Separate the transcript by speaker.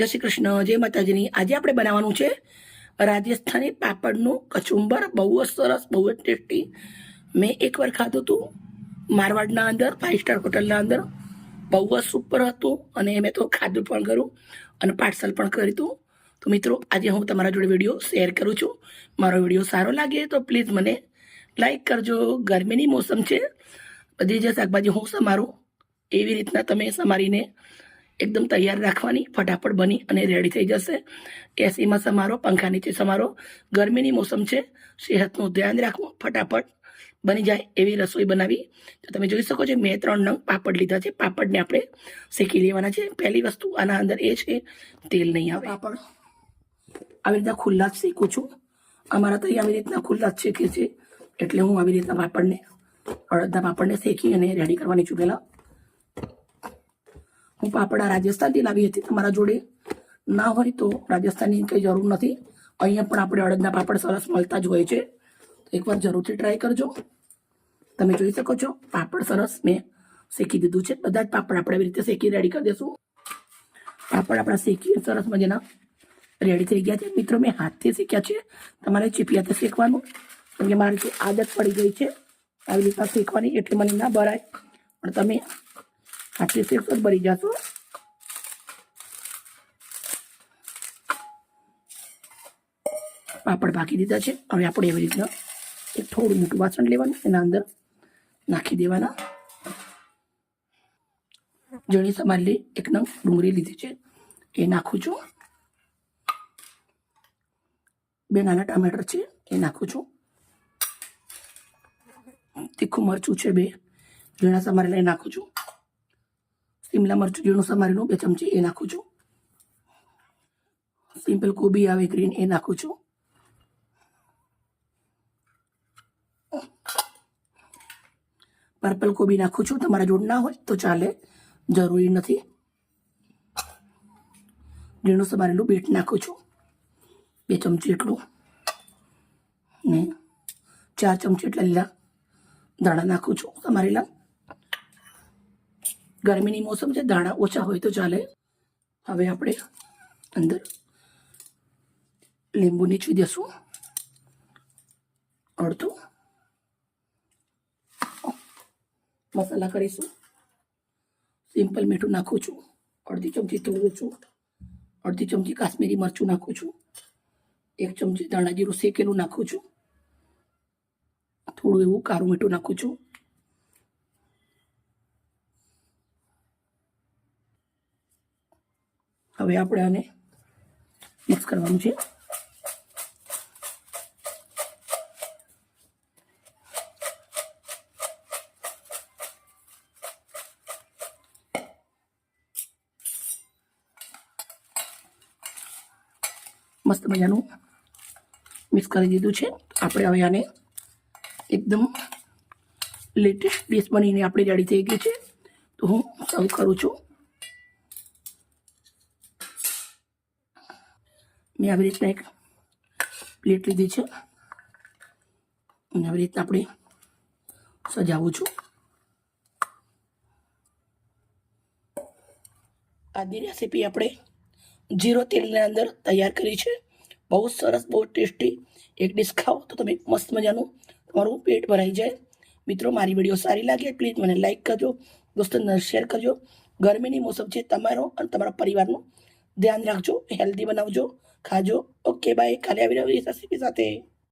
Speaker 1: જય શ્રી કૃષ્ણ, જય માતાજીની. આજે આપણે બનાવવાનું છે રાજસ્થાની પાપડનું કચુંબર. બહુ જ સરસ, બહુ જ ટેસ્ટી. મેં એકવાર ખાધું હતું મારવાડના અંદર ફાઇવ સ્ટાર હોટલના અંદર. બહુ જ સુપર હતું અને મેં તો ખાધું પણ કરું અને પાર્સલ પણ કર્યું હતું. તો મિત્રો, આજે હું તમારા જોડે વીડિયો શેર કરું છું. મારો વીડિયો સારો લાગે તો પ્લીઝ મને લાઈક કરજો. ગરમીની મોસમ છે. બધી જે શાકભાજી હું સમારું, એવી રીતના તમે સમારીને એકદમ તૈયાર રાખવાની, ફટાફટ બની અને રેડી થઈ જશે. એસીમાં સમારો, પંખા નીચે સમારો. ગરમીની મોસમ છે, સેહતનું ધ્યાન રાખવું, ફટાફટ બની જાય એવી રસોઈ બનાવી. તો તમે જોઈ શકો છો, મેં ત્રણ નંગ પાપડ લીધા છે. પાપડને આપણે શેકી લેવાના છે. પહેલી વસ્તુ આના અંદર એ છે, તેલ નહીં આવે. પાપડ. આવી રીતના ખુલ્લા જ શેકું છું. અમારા તો આવી રીતના ખુલ્લા જ શેકે છે એટલે હું આવી રીતના પાપડને, અડદના પાપડને શેકી અને રેડી કરવાની છું પહેલાં. હું પાપડા રાજસ્થાનથી લાવી હતી તમારા જોડે. ના હોય તો રાજસ્થાનની કંઈ જરૂર નથી. અહીંયા પણ આપણે અડદના પાપડ સરસ મળતા જ હોય છે. તો એકવાર જરૂરથી ટ્રાય કરજો. તમે જોઈ શકો છો, પાપડ સરસ મેં શેકી દીધું છે. બધા જ પાપડ આપણે આવી રીતે શેકી રેડી કરી દઈશું પાપડ આપણા શેકી સરસ મજાના રેડી થઈ ગયા છે. મિત્રો, મેં હાથથી શેક્યા છે. તમારે ચીપિયાથી શેકવાનું. કેમ કે મારી આદત પડી ગઈ છે. આવી રીતના શેકવાની, એટલે મને ના ભરાય. પણ તમે આટલી શેકશો જ ભરી જશો પાપડ બાકી દીધા છે. હવે આપણે એવી રીતના એક થોડું મોટું વાસણ લેવાનું, એના અંદર નાખી દેવાના. જણી સમારેલી એક નંગ ડુંગળી લીધી છે. એ નાખું છું. બે નાના ટામેટર છે, એ નાખું છું. તીખું મરચું છે બે. ઝીણા સમારેલા એ નાખું છું. શિમલા મરચું ઝીણું સમારેલું બે ચમચી એ નાખું છું. સિમ્પલ કોબી આવે ગ્રીન એ નાખું છું. પર્પલ કોબી નાખું છું, તમારા જોડ ના હોય તો ચાલે, જરૂરી નથી. ઝીણું સમારેલું બીટ નાખું છું. બે ચમચી એટલું. ને ચાર ચમચી એટલા લીલા દાણા નાખું છું, સમારેલા. ગરમીની મોસમ છે, દાણા ઓછા હોય તો ચાલે. હવે આપણે અંદર લીંબુ નીચવી દેશું. અડધું. મસાલા કરીશું. સિમ્પલ મીઠું નાખું છું. અડધી ચમચી થોડું છું અડધી ચમચી કાશ્મીરી મરચું નાખું છું. એક ચમચી ધાણા જીરું શેકેલું નાખું છું. થોડું એવું કારું મીઠું નાખું છું. હવે આપણે આને મિક્સ કરવાનું છે. મસ્ત મજાનું મિક્સ કરી દીધું છે. આપણે હવે આને એકદમ લેટેસ્ટ ડીશ બનીને આપણી રેડી થઈ ગઈ છે. તો હું સર્વ કરું છું. મેં આવી રીતના એક પ્લેટ લીધી છે. અને આવી રીતના આપણે સજાવું છું. આજની રેસીપી આપણે જીરો તેલના અંદર તૈયાર કરી છે. બહુ સરસ, બહુ ટેસ્ટી એક ડીશ ખાઓ તો તમે મસ્ત મજાનું તમારું પેટ ભરાઈ જાય. મિત્રો, મારી વીડિયો સારી લાગે પ્લીઝ મને લાઈક કરજો, દોસ્તોને શેર કરજો. ગરમીની મોસમ છે, તમારો અને તમારા પરિવારનું ધ્યાન રાખજો, હેલ્ધી બનાવજો. खाजो. Okay bye. खाली अभिनव सासरी जाते.